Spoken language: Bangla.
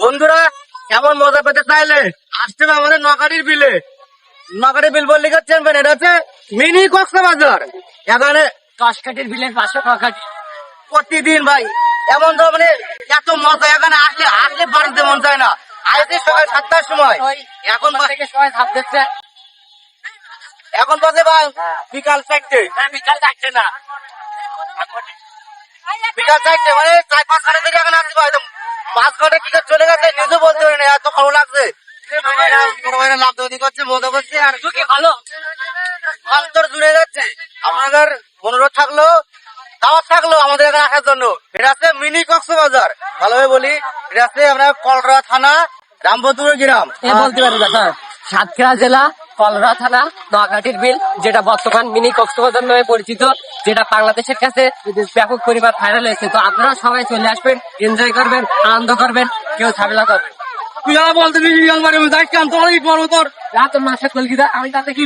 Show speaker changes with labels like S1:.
S1: বন্ধুরা কেমন মজা পেতে চাইলে আসতে হবে আমাদের নকারির বিলে। নকারি বিল বললে চেনবেন? এটা হচ্ছে মিনি কক্সবাজার। এখানে
S2: কাশকাটির বিলের পাশে কাকাটি
S1: প্রতিদিন ভাই এমন তো মানে এত মজা এখানে আসলে আসলে বাড়িতে মন চায় না। আজকে সকাল সাতটার সময়। এখন বা-
S2: থেকে সবাই ভাব দেখছে।
S1: এখন বাজে ভাই বিকাল চারটে।
S2: হ্যাঁ, বিকাল চারটে না।
S1: বিকাল চারটে মানে চার পাঁচ থেকে এখন একদম পাঁচ চলে গেছে নিজে বলতে পারি না এত ভালো লাগছে। বড় ভাইরা বড় ভাইরা লাভ দৌড়ি করছে মজা করছে আর
S2: কি ভালো?
S1: অন্তর জুড়ে যাচ্ছে। আপনাদের অনুরোধ থাকল দাওয়াত থাকল আমাদের এখানে আসার জন্য। এটা আছে মিনি কক্সবাজার। ভালোভাবে বলি এটা আছে আপনার কলরা থানা রামবতুর গ্রাম।
S2: বলতে পারি সাতক্ষীরা জেলা কলরা থানা নোয়াঘাটির বিল যেটা বর্তমান মিনি কক্সবাজার নামে পরিচিত যেটা বাংলাদেশের কাছে ব্যাপক পরিবার ভাইরাল হয়েছে। তো আপনারা সবাই চলে আসবেন এনজয় করবেন আনন্দ করবেন কেউ ঝামেলা করবেন
S1: তুই বলতে দিবি আমার যাই কাম তোমার কি করব তোর।
S2: রাত মাসে আমি তাতে কি